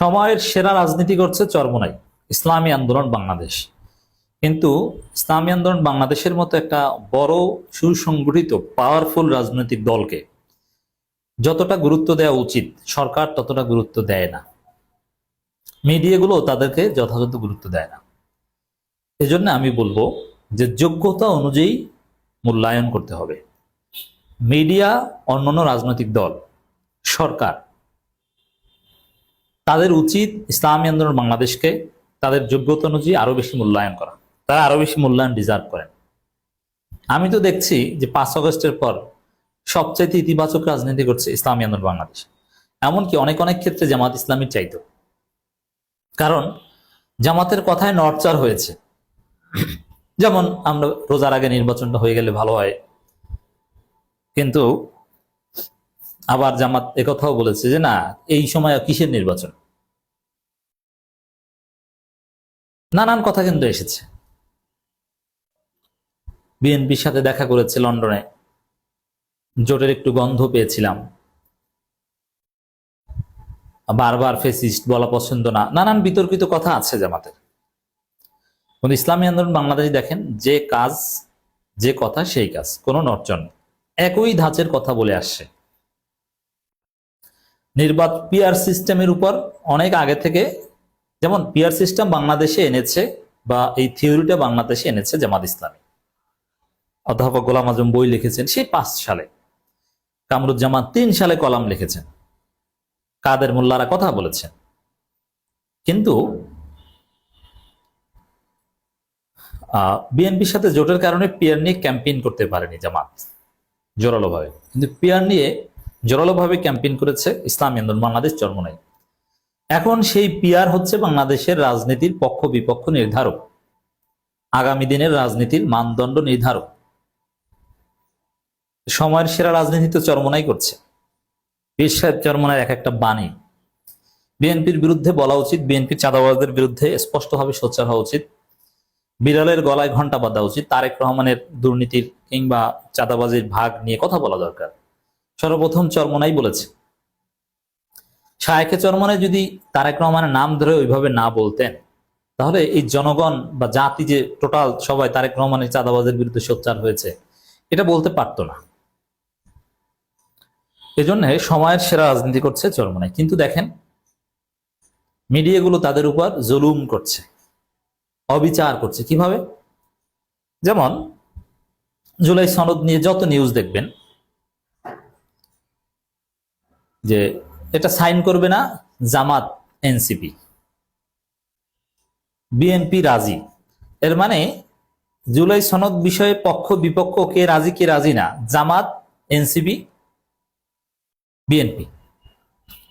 সময়ের সেরা রাজনীতি করছে চরমনাই, ইসলামী আন্দোলন বাংলাদেশ। কিন্তু ইসলামী আন্দোলন বাংলাদেশের মতো একটা বড়, সুসংগঠিত পাওয়ারফুল রাজনৈতিক দলকে যতটা গুরুত্ব দেওয়া উচিত, সরকার ততটা গুরুত্ব দেয় না। মিডিয়াগুলো তাদেরকে যথাযথ গুরুত্ব দেয় না। এজন্য আমি বলব যে যোগ্যতা অনুযায়ী মূল্যায়ন করতে হবে। মিডিয়া অন্যান্য রাজনৈতিক দল, সরকার তাদের উচিত ইসলামী আন্দোলন বাংলাদেশকে তাদের যোগ্যতা অনুযায়ী আরও বেশি মূল্যায়ন করা। তারা আরও বেশি মূল্যায়ন ডিজার্ভ করেন। আমি তো দেখছি যে পাঁচ আগস্টের পর সবচাইতে ইতিবাচক রাজনীতি করছে ইসলামী আন্দোলন বাংলাদেশ। এমনকি অনেক অনেক ক্ষেত্রে জামাত ইসলামীর চাইতো কারণ জামাতের কথায় নড়চার হয়েছে। যেমন আমরা রোজার আগে নির্বাচনটা হয়ে গেলে ভালো হয়। কিন্তু আবার জামাত একথাও বলেছে যে না, এই সময় কিসের নির্বাচন? নানান কথা কিন্তু এসেছে। বিএনপির সাথে দেখা করেছে লন্ডনে। জোটের একটু গন্ধ পেয়েছিলাম। বারবার ফেসিস্ট বলা পছন্দ না। নানান বিতর্কিত কথা আছে জামাতের। কিন্তু ইসলামী আন্দোলন বাংলাদেশ দেখেন, যে কাজ, যে কথা, সেই কাজ। কোনো নর্চন। একই ধাঁচের কথা বলে আসছে। নির্বাচ পিআর সিস্টেমের উপর অনেক আগে থেকে, যেমন পিআর সিস্টেম বাংলাদেশে এনেছে বা এই থিওরিটা বাংলাদেশে এনেছে জামাত ইসলামী। অধ্যাপক গোলাম আজম বই লিখেছেন সেই পাঁচ সালে। কামরুজ্জামান তিন সালে কলাম লিখেছেন। কাদের মোল্লারা কথা বলেছেন। কিন্তু বিএনপির সাথে জোটের কারণে পিয়ার নিয়ে ক্যাম্পেইন করতে পারেনি জামাত, জোরালোভাবে। কিন্তু পিয়ার নিয়ে জোরালোভাবে ক্যাম্পেইন করেছে ইসলামী আন্দোলন, বাংলাদেশ চরমনাই এখন সেই পিয়ার হচ্ছে বাংলাদেশের রাজনীতির পক্ষ বিপক্ষ নির্ধারক। আগামী দিনের রাজনীতির মানদণ্ড নির্ধারক। সময়ের সেরা রাজনীতি তো চরমনাই করছে। পীর সাহেব চরমনার এক একটা বাণী। বিএনপির বিরুদ্ধে বলা উচিত, বিএনপির চাঁদাবাজদের বিরুদ্ধে স্পষ্টভাবে সোচ্চার হওয়া উচিত। বিড়ালের গলায় ঘণ্টা বাঁধা উচিত, তারেক রহমানের দুর্নীতির কিংবা চাঁদাবাজির ভাগ নিয়ে কথা বলা দরকার। সর্বপ্রথম চরমনাই বলেছে। শায়েখে চরমনে যদি তারেক রহমানের নাম ধরে ওইভাবে না বলতেন, তাহলে এই জনগণ বা জাতি যে টোটাল সবাই তারেক রহমানের চাঁদাবাজের বিরুদ্ধে সোচ্চার হয়েছে, এটা বলতে পারতো না। এজন্য সময়ের সেরা রাজনীতি করছে চরমনাই। কিন্তু দেখেন, মিডিয়াগুলো তাদের উপর জুলুম করছে, অবিচার করছে। কীভাবে? যেমন, জুলাই সনদ নিয়ে যত নিউজ দেখবেন যে এটা সাইন করবে না, জামাত, এনসিপি। বিএনপি রাজি। এর মানে জুলাই সনদ বিষয়ে পক্ষ, বিপক্ষ কে রাজি কে রাজি না, জামাত, এনসিপি, বিএনপি।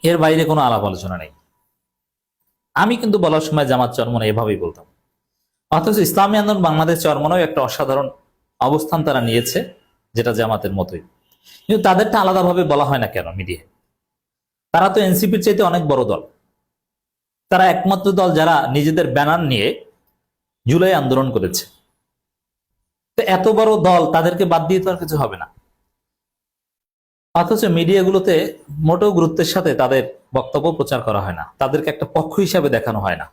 এর বাইরে কোনো আলাপ আলোচনা নেই। আমি কিন্তু বলার সময় জামাত চরমনে এভাবেই বলতাম। অথচ ইসলামী আন্দোলন বাংলাদেশ চরমনেও একটা অসাধারণ অবস্থান তারা নিয়েছে, যেটা জামাতের মতোই। কিন্তু তাদেরটা আলাদাভাবে বলা হয় না কেন মিডিয়ায়? তারা তো এনসিপির চাইতে অনেক বড় দল। তারা একমাত্র দল যারা নিজেদের ব্যানার নিয়ে জুলাই আন্দোলন করেছে। তো এত বড় দল তাদেরকে বাদ দিয়ে তো আর কিছু হবে না। অথচ মিডিয়াগুলোতে মোটেও গুরুত্বের সাথে তাদের বক্তব্য প্রচার করা হয় না। তাদেরকে একটা পক্ষ হিসাবে দেখানো হয় না।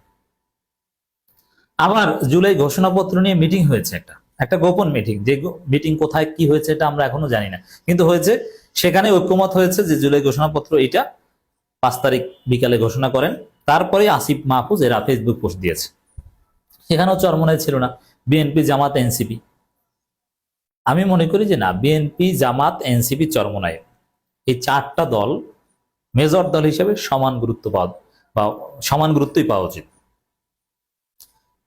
আবার জুলাই ঘোষণাপত্র নিয়ে মিটিং হয়েছে একটা। একটা গোপন মিটিং। যে মিটিং কোথায় কি হয়েছে এটা আমরা এখনও জানি না। কিন্তু হয়েছে, সেখানে ঐক্যমত হয়েছে যে জুলাই ঘোষণাপত্র এইটা পাঁচ তারিখ বিকালে ঘোষণা করেন। তারপরে আসিফ মাহফুজ এরা ফেসবুক পোস্ট দিয়েছে। সেখানেও চরমনায় ছিল না। BNP, Jamaat, NCP. আমি মনে করি যে না, বিএনপি, জামাত, এনসিপি চরমনায়। এই চারটা দল মেজর দল হিসেবে সমান গুরুত্ব পাওয়া বা সমান গুরুত্বই পাওয়া উচিত।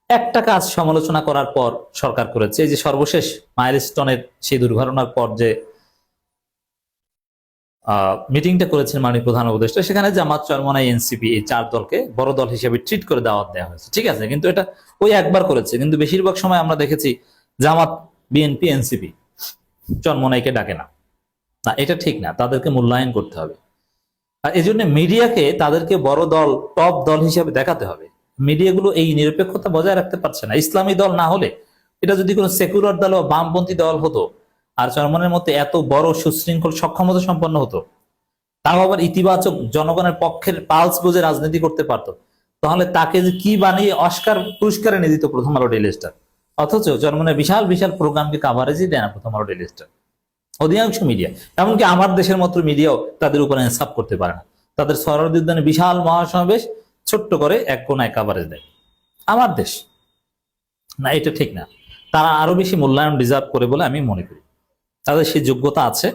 একটা কাজ সমালোচনা করার পর সরকার করেছে, এই যে সর্বশেষ মাইলস্টোনের সেই দুর্ঘটনার পর যে মিটিংটা করেছেন মাননীয় প্রধান উপদেষ্টা। সেখানে জামাত চরমনাই এনসিপি এই চার দলকে বড় দল হিসেবে ট্রিট করে দাওয়াত দেওয়া হয়েছে। ঠিক আছে? কিন্তু এটা ওই একবার করেছে। কিন্তু বেশিরভাগ সময় আমরা দেখেছি জামাত, বিএনপি, এনসিপি চরমনাইকে ডাকে না। না, এটা ঠিক না। তাদেরকে মূল্যায়ন করতে হবে। আর এই জন্য মিডিয়াকে তাদেরকে বড় দল টপ দল হিসেবে দেখাতে হবে। মিডিয়াগুলো এই নিরপেক্ষতা বজায় রাখতে পারছে না। ইসলামী দল না হলে এটা যদি কোনো সেকুলার দল বা বামপন্থী দল হতো আর চরমনের মধ্যে এত বড় সুশৃঙ্খল সক্ষমতা সম্পন্ন হতো, তাও আবার ইতিবাচক জনগণের পক্ষের পালস বুঝে রাজনীতি করতে পারতো। তাহলে তাকে যে কি বানিয়ে অস্কার পুরস্কারে নিয়ে দিত প্রথম আলো ডেলি স্টার? অথচ জনগণের বিশাল বিশাল প্রোগ্রামকে কাভারেজই দেয় না প্রথম আলো ডেলি স্টার। অধিকাংশ মিডিয়া এমনকি আমার দেশের মতো মিডিয়াও তাদের উপরে ইনসাফ করতে পারে না। তাদের সরদ উদ্যানে বিশাল মহাসমাবেশ ছোট্ট করে এক কোনায় কাভারেজ দেয়। আমার দেশ, না, এটা ঠিক না। তারা আরও বেশি মূল্যায়ন ডিজার্ভ করে বলে আমি মনে করি। তাদের সেই যোগ্যতা আছে।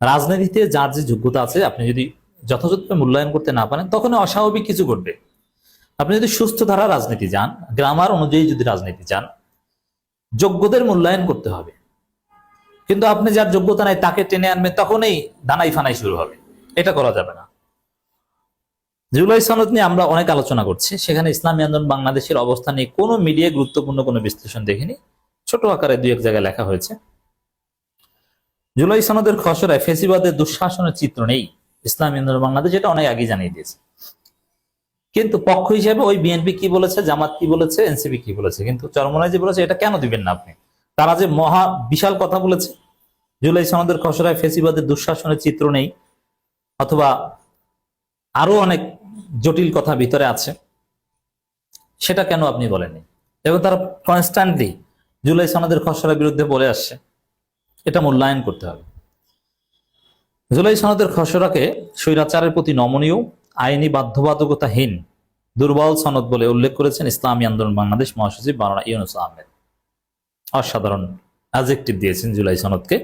রাজনীতিতে যার যে যোগ্যতা আছে, আপনি যদি যথাযথভাবে মূল্যায়ন করতে না পারেন তখন অস্বাভাবিক কিছু ঘটবে। আপনি যদি সুস্থ ধারা রাজনীতি যান, গ্রামার অনুযায়ী যদি রাজনীতি যান, যোগ্যদের মূল্যায়ন করতে হবে। কিন্তু আপনি যার যোগ্যতা নাই, তাকে টেনে আনবেন, তখনই দানাই ফানাই শুরু হবে। এটা করা যাবে না। জুলাই সনদ নিয়ে আমরা অনেক আলোচনা করছি। সেখানে ইসলামী আন্দোলন বাংলাদেশের অবস্থান নিয়ে কোনো মিডিয়ায় গুরুত্বপূর্ণ কোনো বিশ্লেষণ দেখিনি। ছোট আকারে দুই এক জায়গায় লেখা হয়েছে। জুলাই সনদের খসড়ায় ফেসিবাদের দুঃশাসনের চিত্র নেই। ইসলামী আন্দোলন বাংলাদেশ এটা অনেক আগে জানিয়ে দিয়েছে। কিন্তু পক্ষ হিসেবে ওই বিএনপি কি বলেছে, জামাত কি বলেছে, এনসিপি কি বলেছে, কিন্তু চরমনায় যে বলেছে, এটা কেন দিবেন না আপনি? তারা যে মহা বিশাল কথা বলেছে, জুলাই সনদের খসড়ায় ফেসিবাদের দুঃশাসনের চিত্র নেই, অথবা আরও অনেক জটিল কথা ভিতরে আছে, সেটা কেন আপনি বলেননি? এবং তারা কনস্ট্যান্টলি জুলাই সনদের খসড়ার বিরুদ্ধে বলে আসছে। এটা মূল্যায়ন করতে হবে। জুলাই সনদের খসড়াকে স্বৈরাচারের প্রতি নমনীয়, আইনি বাধ্যবাধকতাহীন, দুর্বল সনদ বলে উল্লেখ করেছেন ইসলামী আন্দোলন বাংলাদেশ মহাসচিব বাংলা ইউনুস আহমেদ। অসাধারণ অ্যাজেক্টিভ দিয়েছেন জুলাই সনদকে।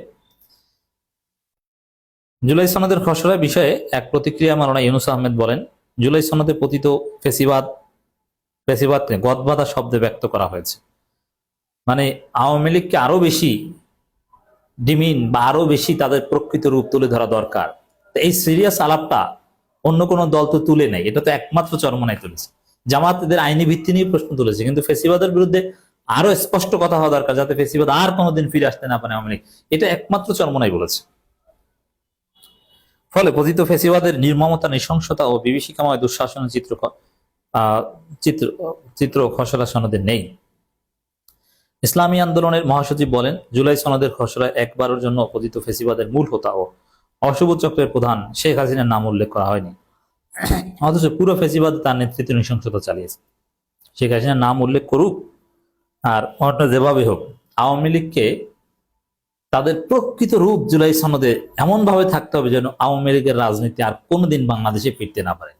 জুলাই সনদের খসড়া বিষয়ে এক প্রতিক্রিয়া মালানা ইউনুস আহমেদ বলেন, জুলাই সনদে পতিত ফেসিবাদ, ফেসিবাদকে গদবাধা শব্দে ব্যক্ত করা হয়েছে। মানে আওয়ামী লীগকে আরও বেশি ডিমিন বা আরও বেশি তাদের প্রকৃত রূপ তুলে ধরা দরকার। এই সিরিয়াস আলাপটা অন্য কোনো দল তো তুলে নেই এটা তো একমাত্র চরমনায় তুলেছে। জামাত এদের আইনি ভিত্তি নিয়ে প্রশ্ন তুলেছে, কিন্তু ফেসিবাদের বিরুদ্ধে আরও স্পষ্ট কথা হওয়া দরকার যাতে ফেসিবাদ আর কোনোদিন ফিরে আসতে না পারে আওয়ামী এটা একমাত্র চরমনাই বলেছে। ফলে পতিত ফেসিবাদের নির্মমতা, নৃশংসতা ও বিভীষিকাময় দুঃশাসনের চিত্র চিত্র চিত্র খসড়া সনদে নেই। ইসলামী আন্দোলনের মহাসচিব বলেন, জুলাই সনদের খসড়ায় একবারের জন্য পতিত ফেসিবাদের মূল হোতা ও অশুভ চক্রের প্রধান শেখ হাসিনার নাম উল্লেখ করা হয়নি। অথচ পুরো ফেসিবাদ তার নেতৃত্বে নৃশংসতা চালিয়েছে। শেখ হাসিনার নাম উল্লেখ করুক আর অন্য যেভাবে হোক, আওয়ামী লীগকে তাদের প্রকৃত রূপ জুলাই সনদে এমন ভাবে থাকতে হবে যেন আওয়ামী লীগের রাজনীতি আর কোনোদিন বাংলাদেশে ফিরতে না পারে।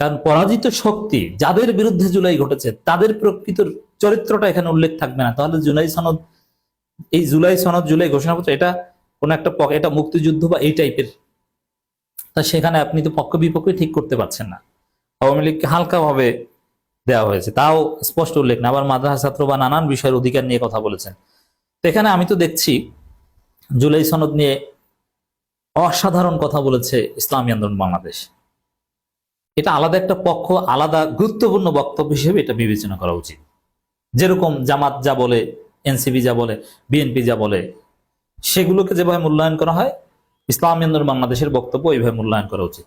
কারণ পরাজিত শক্তি যাদের বিরুদ্ধে জুলাই ঘটেছে, তাদের প্রকৃত চরিত্রটা এখানে উল্লেখ থাকবে না। তাহলে জুলাই সনদ, এই জুলাই সনদ জুলাই ঘোষণাপত্র এটা কোন একটা এটা মুক্তিযুদ্ধ বা এই টাইপের। তা সেখানে আপনি তো পক্ষ বিপক্ষ ঠিক করতে পারছেন না। আওয়ামী লীগকে হালকা ভাবে দেওয়া হয়েছে, তাও স্পষ্ট উল্লেখ না। আবার মাদ্রাসা ছাত্র বা নানান বিষয়ের অধিকার নিয়ে কথা বলেছেন। তো এখানে আমি তো দেখছি, জুলাই সনদ নিয়ে অসাধারণ কথা বলেছে ইসলামী আন্দোলন বাংলাদেশ। এটা আলাদা একটা পক্ষ, আলাদা গুরুত্বপূর্ণ বক্তব্য হিসেবে এটা বিবেচনা করা উচিত। যেরকম জামাত যা বলে এনসিবি যা বলে, বিএনপি যা বলে, সেগুলোকে যেভাবে মূল্যায়ন করা হয়, ইসলাম ইন্দুর বাংলাদেশের বক্তব্য এইভাবে মূল্যায়ন করা উচিত।